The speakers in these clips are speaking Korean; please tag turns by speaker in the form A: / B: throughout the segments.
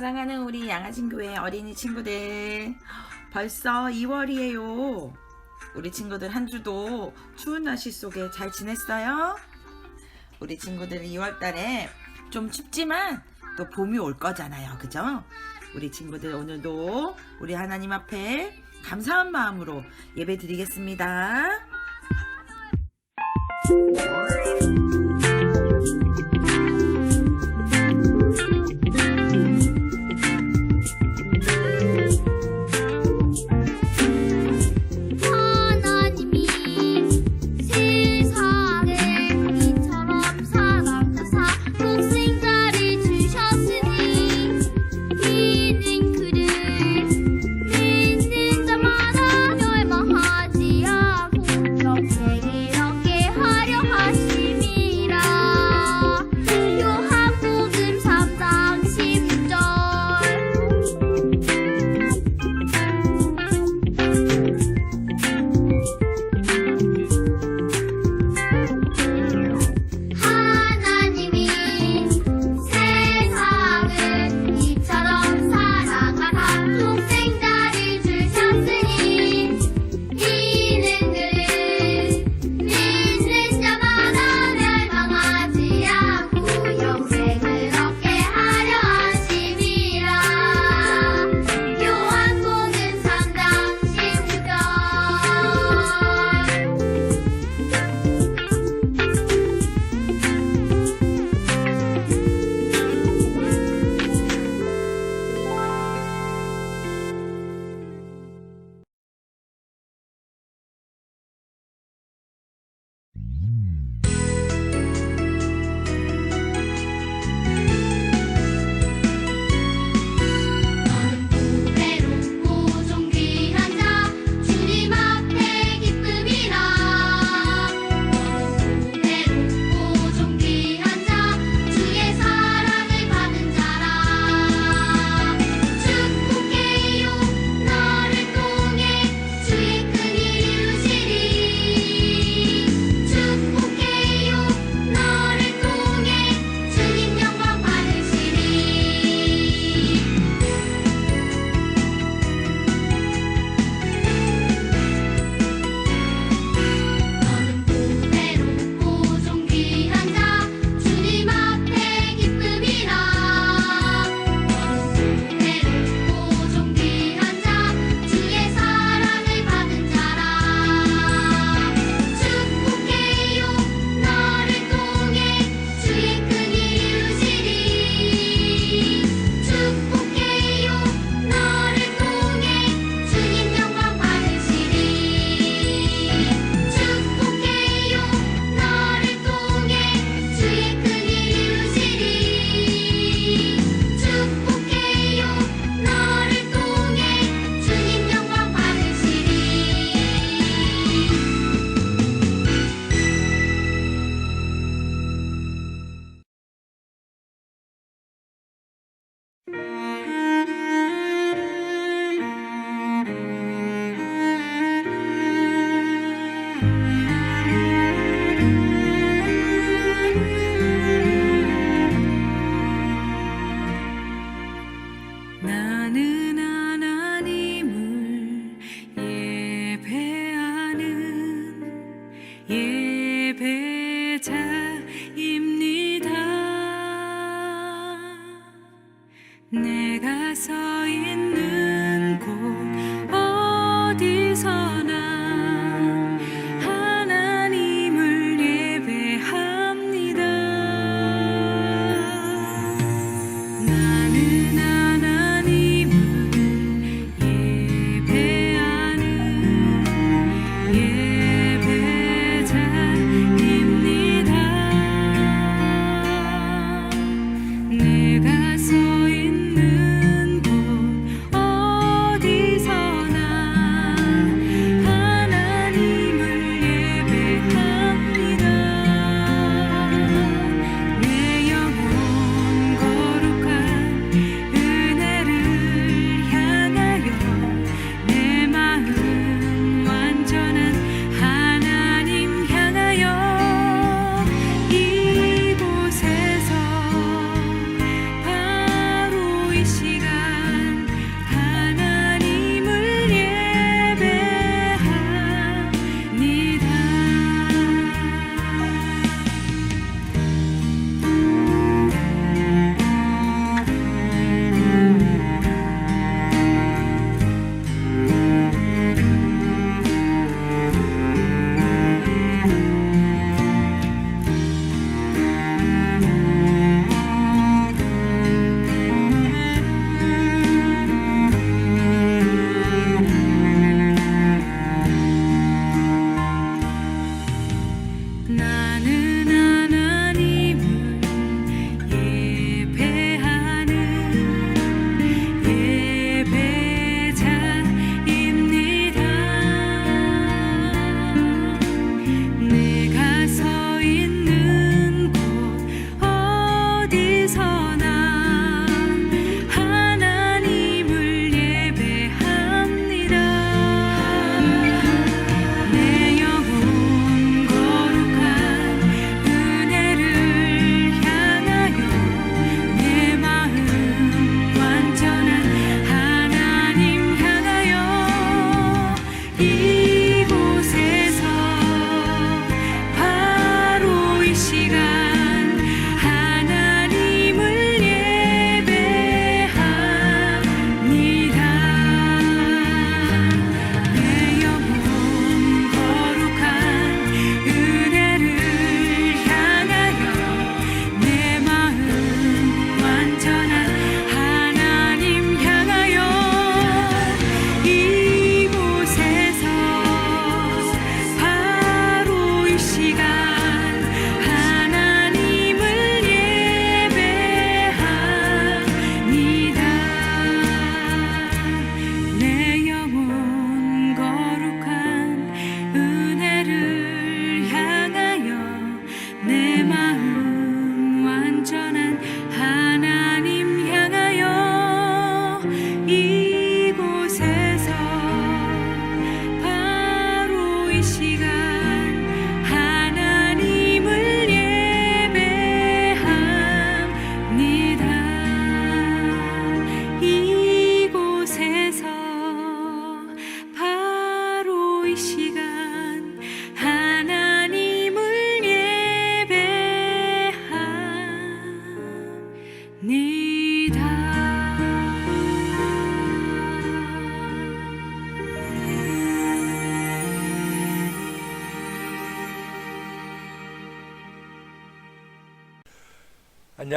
A: 사랑하는 우리 양아진교회 어린이 친구들 벌써 2월이에요 우리 친구들 한 주도 추운 날씨 속에 잘 지냈어요? 우리 친구들은 2월달에 좀 춥지만 또 봄이 올 거잖아요 그죠? 우리 친구들 오늘도 우리 하나님 앞에 감사한 마음으로 예배 드리겠습니다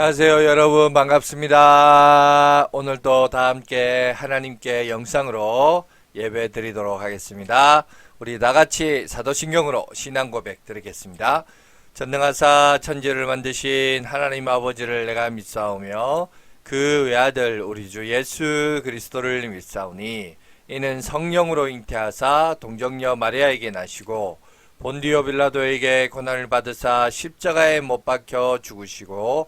B: 안녕하세요 여러분. 반갑습니다. 오늘도 다 함께 하나님께 영상으로 예배 드리도록 하겠습니다. 우리 나같이 사도신경으로 신앙 고백 드리겠습니다. 전능하사 천지를 만드신 하나님 아버지를 내가 믿사오며 그 외아들 우리 주 예수 그리스도를 믿사오니 이는 성령으로 잉태하사 동정녀 마리아에게 나시고 본디오 빌라도에게 고난을 받으사 십자가에 못 박혀 죽으시고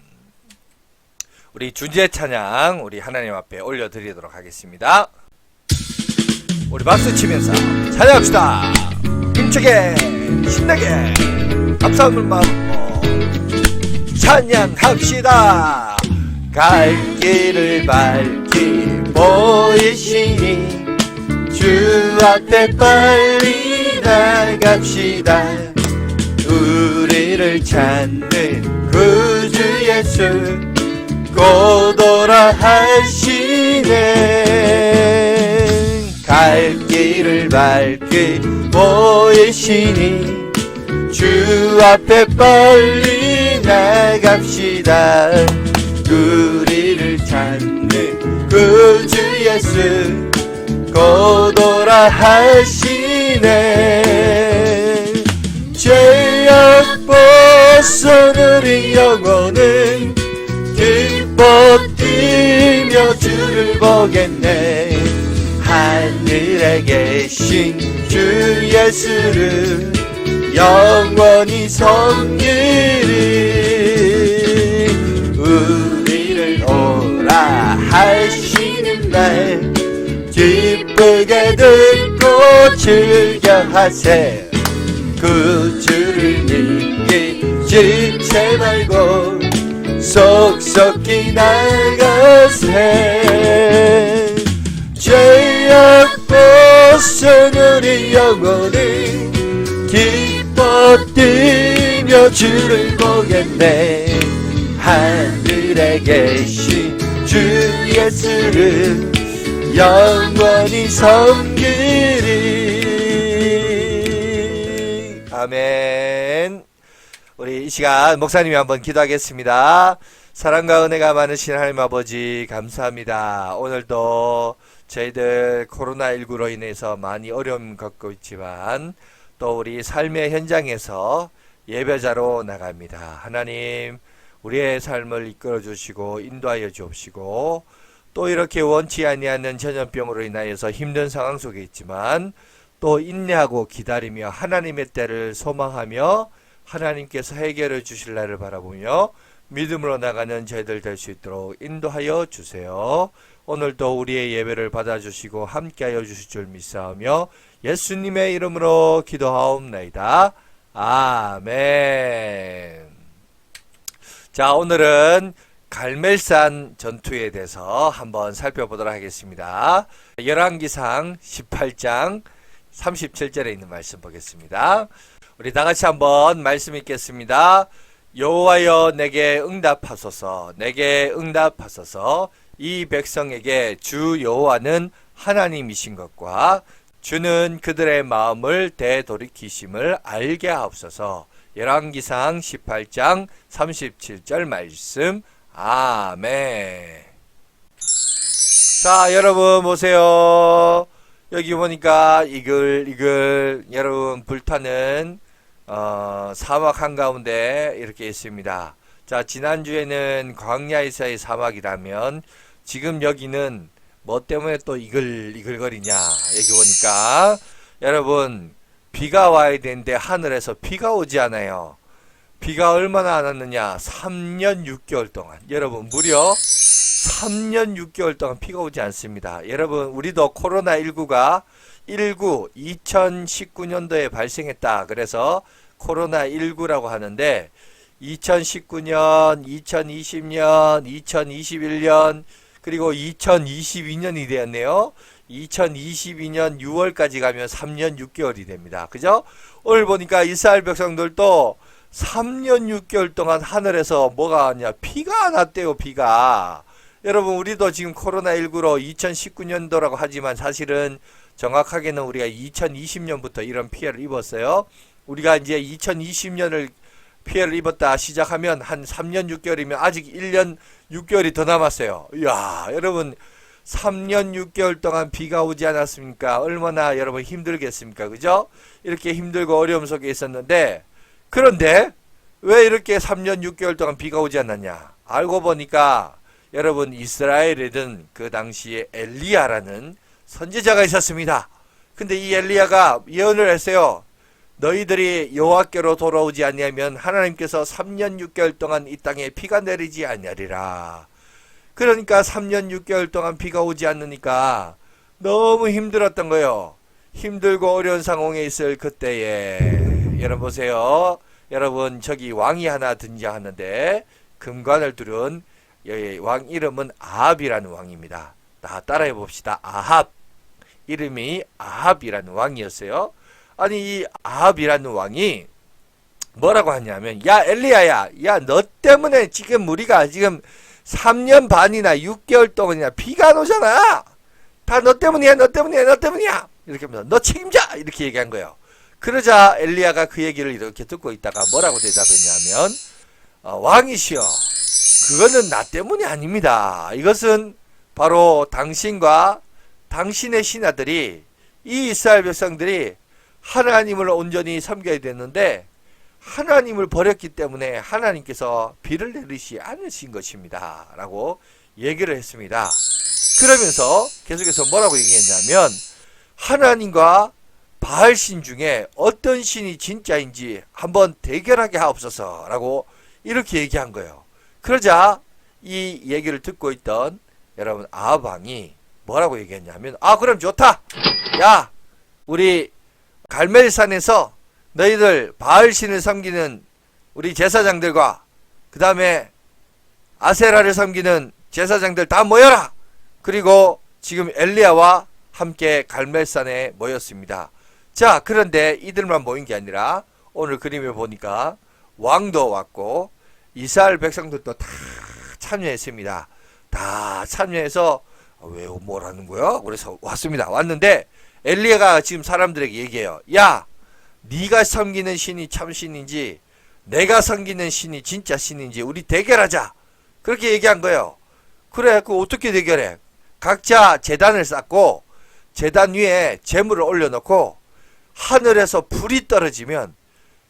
B: 우리 주제 찬양 우리 하나님 앞에 올려드리도록 하겠습니다. 우리 박수 치면서 찬양합시다. 힘차게 신나게 감사함을 마음으로 찬양합시다. 갈 길을 밝히 보이시니 주 앞에 빨리 나갑시다. 우리를 찾는 구주 예수 고도라 하시네 갈 길을 밝히 보이시니 주 앞에 빨리 나갑시다. 우리를 찾는 구주 예수 고도라 하시네 죄악 벗 보겠네. 하늘에 계신 주 예수를 영원히 섬기리. 우리를 오라 하시는 날 기쁘게 듣고 즐겨하세. 그 주를 믿기지 말고 속속히 나가세. 죄악 벗은 우리 영혼은 기뻐 뛰며 주를 보겠네. 하늘에 계신 주 예수를 영원히 섬기리. 아멘 이 시간 목사님이 한번 기도하겠습니다. 사랑과 은혜가 많으신 하나님 아버지 감사합니다. 오늘도 저희들 코로나19로 인해서 많이 어려움 겪고 있지만 또 우리 삶의 현장에서 예배자로 나갑니다. 하나님 우리의 삶을 이끌어 주시고 인도하여 주옵시고 또 이렇게 원치 아니하는 전염병으로 인하여서 힘든 상황 속에 있지만 또 인내하고 기다리며 하나님의 때를 소망하며 하나님께서 해결해 주실 날을 바라보며 믿음으로 나가는 저희들 될 수 있도록 인도하여 주세요. 오늘도 우리의 예배를 받아주시고 함께하여 주실 줄 믿사오며 예수님의 이름으로 기도하옵나이다. 아멘. 자, 오늘은 갈멜산 전투에 대해서 한번 살펴보도록 하겠습니다. 열왕기상 18장 37절에 있는 말씀 보겠습니다. 우리 다 같이 한번 말씀 읽겠습니다. 여호와여 내게 응답하소서. 내게 응답하소서. 이 백성에게 주 여호와는 하나님이신 것과 주는 그들의 마음을 되돌이키심을 알게 하옵소서. 열왕기상 18장 37절 말씀. 아멘. 자 여러분 보세요. 여기 보니까 이글이글 여러분 불타는 어, 사막 한가운데 이렇게 있습니다. 자, 지난주에는 광야에서의 사막이라면 지금 여기는 뭐 때문에 또 이글 이글거리냐 여기 보니까 여러분 비가 와야 되는데 하늘에서 비가 오지 않아요. 비가 얼마나 안 왔느냐? 3년 6개월 동안. 여러분 무려 3년 6개월 동안 비가 오지 않습니다. 여러분, 우리도 코로나19가 19, 2019년도에 발생했다. 그래서 코로나 19라고 하는데 2019년, 2020년, 2021년, 그리고 2022년이 되었네요. 2022년 6월까지 가면 3년 6개월이 됩니다. 그죠? 오늘 보니까 이스라엘 백성들도 3년 6개월 동안 하늘에서 뭐가 왔냐? 비가 안 왔대요, 비가. 여러분, 우리도 지금 코로나19로 2019년도라고 하지만 사실은 정확하게는 우리가 2020년부터 이런 피해를 입었어요. 우리가 이제 2020년을 피해를 입었다 시작하면 한 3년 6개월이면 아직 1년 6개월이 더 남았어요. 이야, 여러분 3년 6개월 동안 비가 오지 않았습니까? 얼마나 여러분 힘들겠습니까? 그죠? 이렇게 힘들고 어려움 속에 있었는데 그런데 왜 이렇게 3년 6개월 동안 비가 오지 않았냐? 알고 보니까 여러분 이스라엘에는 그 당시에 엘리야라는 선지자가 있었습니다. 근데 이 엘리야가 예언을 했어요. 너희들이 여호와께로 돌아오지 아니하면 하나님께서 3년 6개월 동안 이 땅에 비가 내리지 아니하리라. 그러니까 3년 6개월 동안 비가 오지 않으니까 너무 힘들었던 거예요. 힘들고 어려운 상황에 있을 그때에 여러분 보세요. 여러분 저기 왕이 하나 등장하는데 금관을 두른 예, 왕 이름은 아합이라는 왕입니다. 다 따라해 봅시다. 아합 이름이 아합이라는 왕이었어요. 아니 이 아합이라는 왕이 뭐라고 하냐면 야 엘리야야 야 너 때문에 지금 우리가 지금 3년 반이나 6개월 동안이나 비가 안 오잖아. 다 너 때문이야 너 때문이야 너 때문이야. 이렇게 하면서 너 책임져! 이렇게 얘기한 거예요. 그러자 엘리야가 그 얘기를 이렇게 듣고 있다가 뭐라고 대답했냐면 어, 왕이시여 그거는 나 때문이 아닙니다. 이것은 바로 당신과 당신의 신하들이 이 이스라엘 백성들이 하나님을 온전히 섬겨야 됐는데 하나님을 버렸기 때문에 하나님께서 비를 내리시 않으신 것입니다. 라고 얘기를 했습니다. 그러면서 계속해서 뭐라고 얘기했냐면 하나님과 바알신 중에 어떤 신이 진짜인지 한번 대결하게 하옵소서 라고 이렇게 얘기한 거예요. 그러자 이 얘기를 듣고 있던 여러분 아방이 뭐라고 얘기했냐면 아 그럼 좋다. 야 우리 갈멜산에서 너희들 바알 신을 섬기는 우리 제사장들과 그 다음에 아세라를 섬기는 제사장들 다 모여라. 그리고 지금 엘리야와 함께 갈멜산에 모였습니다. 자 그런데 이들만 모인 게 아니라 오늘 그림에 보니까 왕도 왔고 이스라엘 백성들도 다 참여했습니다. 다 참여해서 아, 왜 뭐라는 거야? 그래서 왔습니다. 왔는데 엘리야가 지금 사람들에게 얘기해요. 야, 네가 섬기는 신이 참 신인지 내가 섬기는 신이 진짜 신인지 우리 대결하자. 그렇게 얘기한 거예요. 그래, 그 어떻게 대결해? 각자 재단을 쌓고 재단 위에 재물을 올려놓고 하늘에서 불이 떨어지면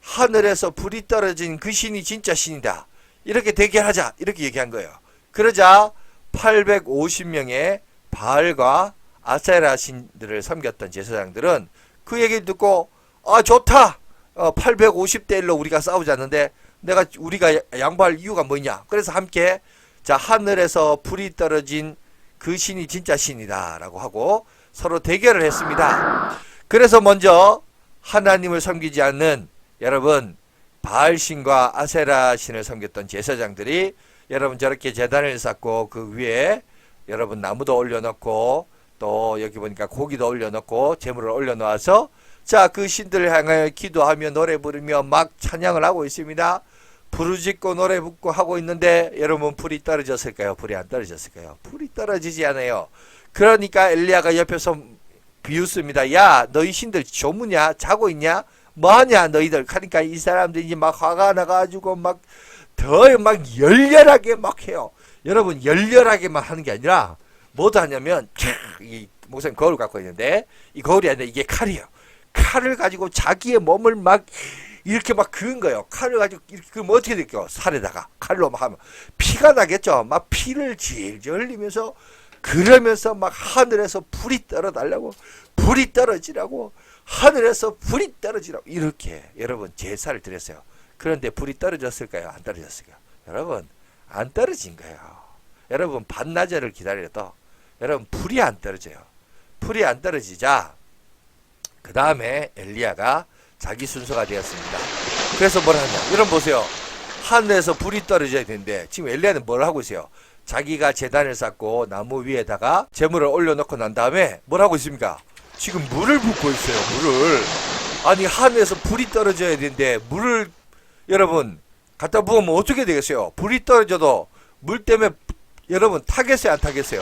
B: 하늘에서 불이 떨어진 그 신이 진짜 신이다. 이렇게 대결하자. 이렇게 얘기한 거예요. 그러자 850명의 바알과 아세라 신들을 섬겼던 제사장들은 그 얘기를 듣고 아 좋다! 어, 850대 1로 우리가 싸우자는데 내가 우리가 양보할 이유가 뭐냐? 그래서 함께 자 하늘에서 불이 떨어진 그 신이 진짜 신이다라고 하고 서로 대결을 했습니다. 그래서 먼저 하나님을 섬기지 않는 여러분 바알 신과 아세라 신을 섬겼던 제사장들이 여러분 저렇게 재단을 쌓고 그 위에 여러분 나무도 올려놓고 또 여기 보니까 고기도 올려놓고 재물을 올려놓아서 자 그 신들을 향하여 기도하며 노래 부르며 막 찬양을 하고 있습니다. 부르짖고 노래 붓고 하고 있는데 여러분 불이 떨어졌을까요? 불이 안 떨어졌을까요? 불이 떨어지지 않아요. 그러니까 엘리야가 옆에서 비웃습니다. 야 너희 신들 조무냐? 자고 있냐? 뭐하냐 너희들? 하니까 이 사람들이 막 화가 나가지고 막 더 막 열렬하게 막 해요. 여러분 열렬하게만 하는 게 아니라 뭐도 하냐면 촤, 이 목사님 거울 갖고 있는데 이 거울이 아니라 이게 칼이에요. 칼을 가지고 자기의 몸을 막 이렇게 막 그은 거예요. 칼을 가지고 이렇게 그면 어떻게 될까요? 살에다가 칼로 막 하면 피가 나겠죠. 막 피를 질질 흘리면서 그러면서 막 하늘에서 불이 떨어달라고 불이 떨어지라고 하늘에서 불이 떨어지라고 이렇게 여러분 제사를 드렸어요. 그런데 불이 떨어졌을까요? 안 떨어졌을까요? 여러분 안 떨어진 거예요. 여러분 반나절을 기다려도 여러분 불이 안 떨어져요. 불이 안 떨어지자 그 다음에 엘리야가 자기 순서가 되었습니다. 그래서 뭘 하냐? 여러분 보세요. 하늘에서 불이 떨어져야 되는데 지금 엘리야는 뭘 하고 있어요? 자기가 재단을 쌓고 나무 위에다가 재물을 올려놓고 난 다음에 뭘 하고 있습니까? 지금 물을 붓고 있어요. 물을 아니 하늘에서 불이 떨어져야 되는데 물을 여러분 갖다 부으면 어떻게 되겠어요? 불이 떨어져도 물 때문에 여러분 타겠어요? 안 타겠어요?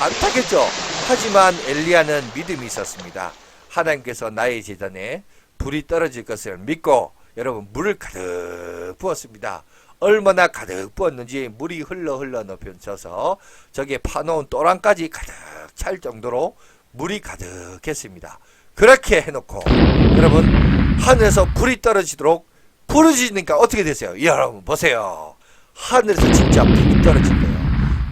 B: 안 타겠죠? 하지만 엘리야는 믿음이 있었습니다. 하나님께서 나의 재단에 불이 떨어질 것을 믿고 여러분 물을 가득 부었습니다. 얼마나 가득 부었는지 물이 흘러 흘러 넘쳐서 저기에 파놓은 또랑까지 가득 찰 정도로 물이 가득했습니다. 그렇게 해놓고 여러분 하늘에서 불이 떨어지도록 부르짖으니까 어떻게 되세요? 여러분 보세요. 하늘에서 진짜 불이 떨어진 거예요.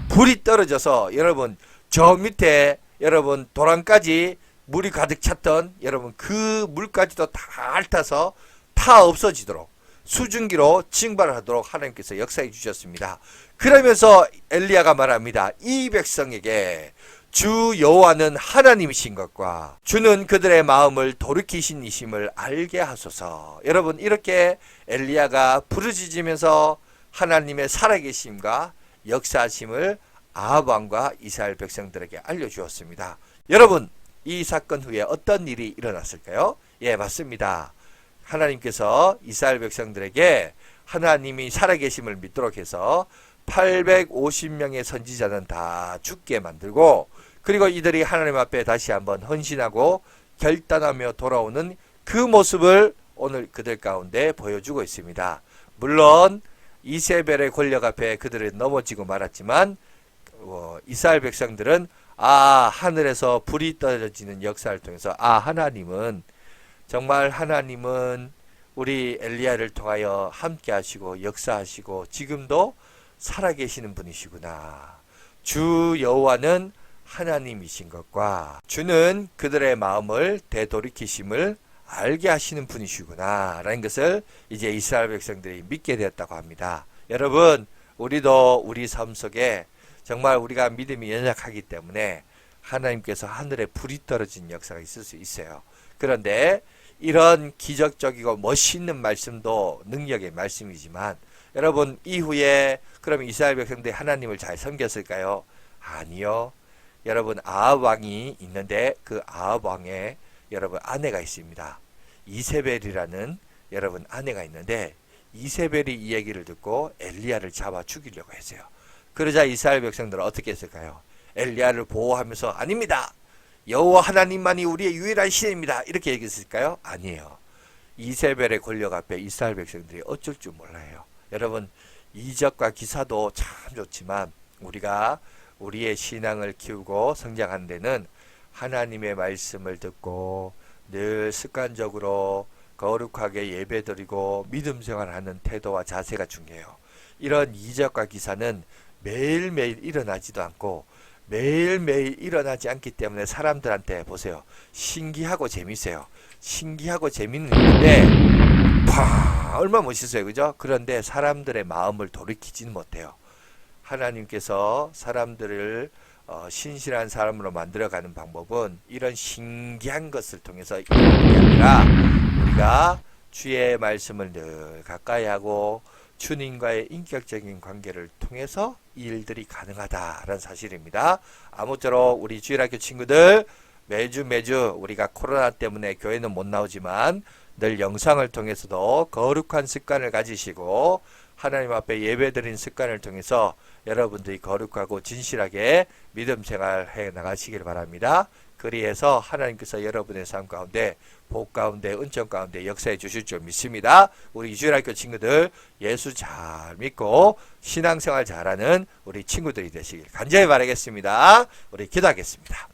B: 불이 떨어져서 여러분 저 밑에 여러분 도랑까지 물이 가득 찼던 여러분 그 물까지도 다 핥아서 타 없어지도록 수증기로 징발하도록 하나님께서 역사해 주셨습니다. 그러면서 엘리야가 말합니다. 이 백성에게 주 여호와는 하나님이신 것과 주는 그들의 마음을 돌이키신 이심을 알게 하소서. 여러분 이렇게 엘리야가 부르짖으면서 하나님의 살아계심과 역사하심을 아합 왕과 이스라엘 백성들에게 알려주었습니다. 여러분 이 사건 후에 어떤 일이 일어났을까요? 예 맞습니다. 하나님께서 이스라엘 백성들에게 하나님이 살아계심을 믿도록 해서 850명의 선지자는 다 죽게 만들고 그리고 이들이 하나님 앞에 다시 한번 헌신하고 결단하며 돌아오는 그 모습을 오늘 그들 가운데 보여주고 있습니다. 물론 이세벨의 권력 앞에 그들은 넘어지고 말았지만 어, 이스라엘 백성들은 아 하늘에서 불이 떨어지는 역사를 통해서 아 하나님은 정말 하나님은 우리 엘리야를 통하여 함께 하시고 역사하시고 지금도 살아계시는 분이시구나. 주 여호와는 하나님이신 것과 주는 그들의 마음을 되돌이키심을 알게 하시는 분이시구나. 라는 것을 이제 이스라엘 백성들이 믿게 되었다고 합니다. 여러분, 우리도 우리 삶 속에 정말 우리가 믿음이 연약하기 때문에 하나님께서 하늘에 불이 떨어진 역사가 있을 수 있어요. 그런데 이런 기적적이고 멋있는 말씀도 능력의 말씀이지만 여러분 이후에 그럼 이스라엘 백성들이 하나님을 잘 섬겼을까요? 아니요. 여러분 아합 왕이 있는데 그 아합 왕의 여러분 아내가 있습니다. 이세벨이라는 여러분 아내가 있는데 이세벨이 이 얘기를 듣고 엘리야를 잡아 죽이려고 했어요. 그러자 이스라엘 백성들은 어떻게 했을까요? 엘리야를 보호하면서 아닙니다. 여호와 하나님만이 우리의 유일한 신입니다. 이렇게 얘기했을까요? 아니에요. 이세벨의 권력 앞에 이스라엘 백성들이 어쩔 줄 몰라요. 여러분 이적과 기사도 참 좋지만 우리가 우리의 신앙을 키우고 성장하는 데는 하나님의 말씀을 듣고 늘 습관적으로 거룩하게 예배드리고 믿음 생활하는 태도와 자세가 중요해요. 이런 이적과 기사는 매일매일 일어나지도 않고 매일매일 일어나지 않기 때문에 사람들한테 보세요. 신기하고 재밌어요. 신기하고 재밌는데 파 얼마 멋있어요. 그죠? 그런데 사람들의 마음을 돌이키지는 못해요. 하나님께서 사람들을 어, 신실한 사람으로 만들어가는 방법은 이런 신기한 것을 통해서 이루는 게 아니라 우리가 주의 말씀을 늘 가까이 하고 주님과의 인격적인 관계를 통해서 이 일들이 가능하다라는 사실입니다. 아무쪼록 우리 주일학교 친구들 매주 매주 우리가 코로나 때문에 교회는 못 나오지만 늘 영상을 통해서도 거룩한 습관을 가지시고 하나님 앞에 예배드린 습관을 통해서 여러분들이 거룩하고 진실하게 믿음 생활 해 나가시길 바랍니다. 그리해서 하나님께서 여러분의 삶 가운데 복 가운데 은총 가운데 역사해 주실 줄 믿습니다. 우리 이주일학교 친구들 예수 잘 믿고 신앙생활 잘하는 우리 친구들이 되시길 간절히 바라겠습니다. 우리 기도하겠습니다.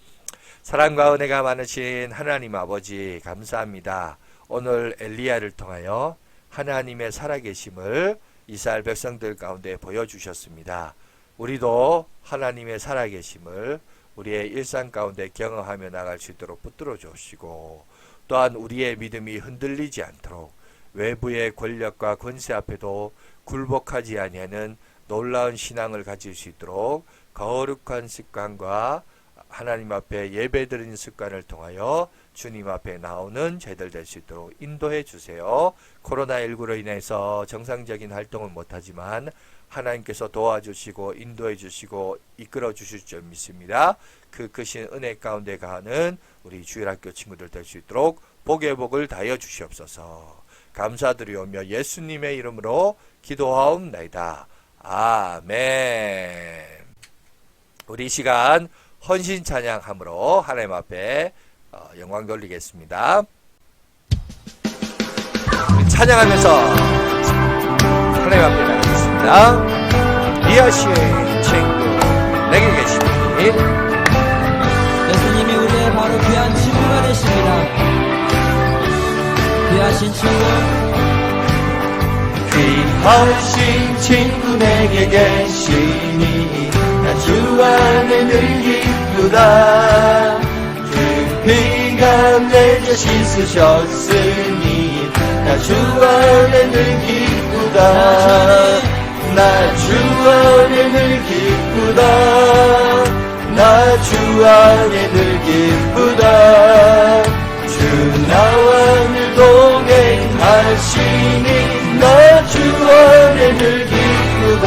B: 사랑과 은혜가 많으신 하나님 아버지 감사합니다. 오늘 엘리야를 통하여 하나님의 살아계심을 이스라엘 백성들 가운데 보여주셨습니다. 우리도 하나님의 살아계심을 우리의 일상 가운데 경험하며 나갈 수 있도록 붙들어 주시고 또한 우리의 믿음이 흔들리지 않도록 외부의 권력과 권세 앞에도 굴복하지 아니하는 놀라운 신앙을 가질 수 있도록 거룩한 습관과 하나님 앞에 예배 드리는 습관을 통하여 주님 앞에 나오는 저희들 될 수 있도록 인도해 주세요. 코로나19로 인해서 정상적인 활동을 못하지만 하나님께서 도와주시고 인도해 주시고 이끌어 주실 줄 믿습니다. 그 크신 은혜 가운데 가는 우리 주일학교 친구들 될 수 있도록 복의 복을 다하여 주시옵소서. 감사드리오며 예수님의 이름으로 기도하옵나이다. 아멘. 우리 이 시간 헌신 찬양함으로 하나님 앞에 어, 영광 돌리겠습니다. 찬양하면서 하나님 앞에 나가겠습니다. 리아 씨의 친구 내게 계시니
C: 예수님이 우리의 바로 귀한 친구가 되십니다. 귀하신 친구,
B: 귀하신 친구 내게 계시니 나 주 안에 늘 기쁘다 그 피가 내게 씻으셨으니 나 주 안에 늘 기쁘다. 나 주 안에 늘 기쁘다. 나 주 안에 늘 기쁘다. 주 나와 늘 동행하시니 나 주 안에 늘 기쁘다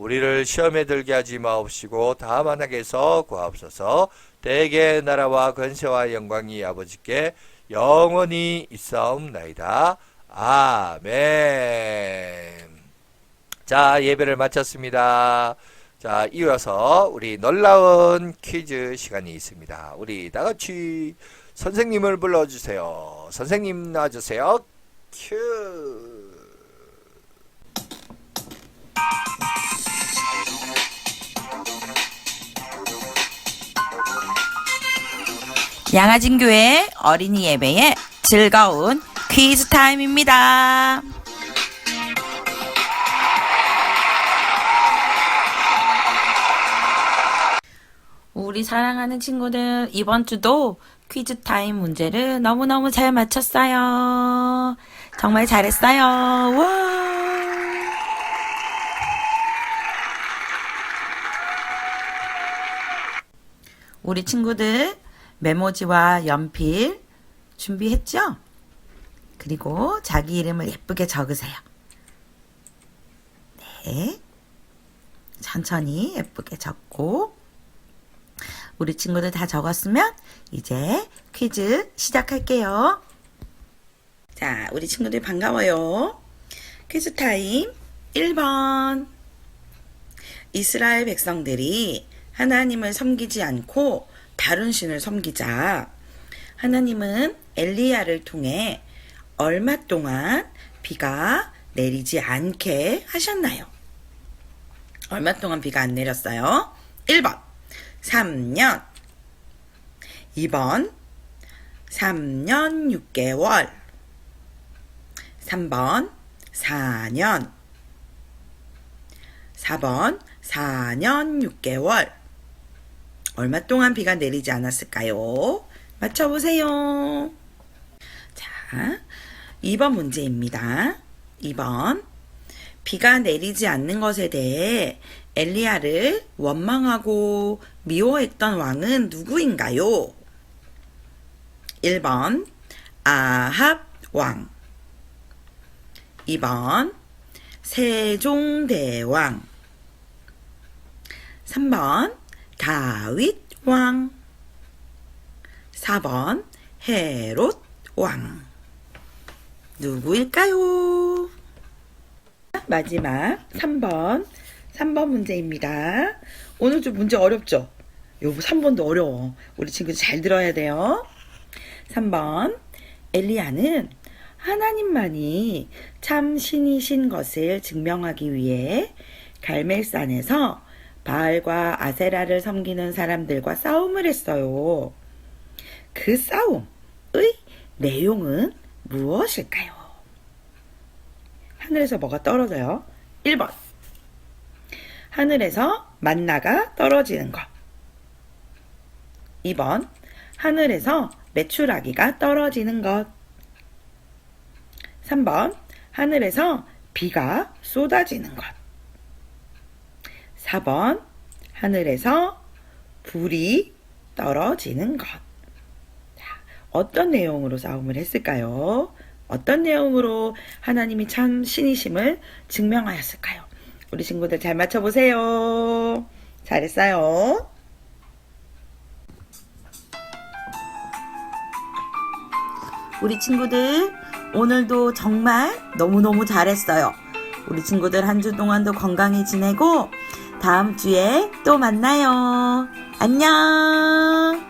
B: 우리를 시험에 들게 하지 마옵시고 다만 하게서 구하옵소서 대개 나라와 권세와 영광이 아버지께 영원히 있사옵나이다. 아멘. 자, 예배를 마쳤습니다. 자, 이어서 우리 놀라운 퀴즈 시간이 있습니다. 우리 다 같이 선생님을 불러주세요. 선생님 나와주세요. 큐.
D: 양아진교회 어린이 예배의 즐거운 퀴즈 타임입니다. 우리 사랑하는 친구들 이번 주도 퀴즈 타임 문제를 너무너무 잘 맞췄어요. 정말 잘했어요. 와. 우리 친구들 메모지와 연필 준비했죠? 그리고 자기 이름을 예쁘게 적으세요. 네. 천천히 예쁘게 적고 우리 친구들 다 적었으면 이제 퀴즈 시작할게요. 자, 우리 친구들 반가워요. 퀴즈 타임 1번. 이스라엘 백성들이 하나님을 섬기지 않고 다른 신을 섬기자. 하나님은 엘리야를 통해 얼마 동안 비가 내리지 않게 하셨나요? 얼마 동안 비가 안 내렸어요? 1번 3년 2번 3년 6개월 3번 4년 4번 4년 6개월 얼마 동안 비가 내리지 않았을까요? 맞춰보세요. 자, 2번 문제입니다. 2번. 비가 내리지 않는 것에 대해 엘리야를 원망하고 미워했던 왕은 누구인가요? 1번 아합 왕 2번 세종대왕 3번 다윗 왕 4번 헤롯 왕 누구일까요? 마지막 3번 3번 문제입니다. 오늘 좀 문제 어렵죠? 요거 3번도 어려워. 우리 친구 잘 들어야 돼요. 3번 엘리야는 하나님만이 참 신이신 것을 증명하기 위해 갈멜산에서 바알과 아세라를 섬기는 사람들과 싸움을 했어요. 그 싸움의 내용은 무엇일까요? 하늘에서 뭐가 떨어져요? 1번. 하늘에서 만나가 떨어지는 것. 2번. 하늘에서 메추라기가 떨어지는 것. 3번. 하늘에서 비가 쏟아지는 것. 4번. 하늘에서 불이 떨어지는 것. 자, 어떤 내용으로 싸움을 했을까요? 어떤 내용으로 하나님이 참 신이심을 증명하였을까요? 우리 친구들 잘 맞춰보세요. 잘했어요. 우리 친구들 오늘도 정말 너무너무 잘했어요. 우리 친구들 한 주 동안도 건강히 지내고 다음 주에 또 만나요. 안녕.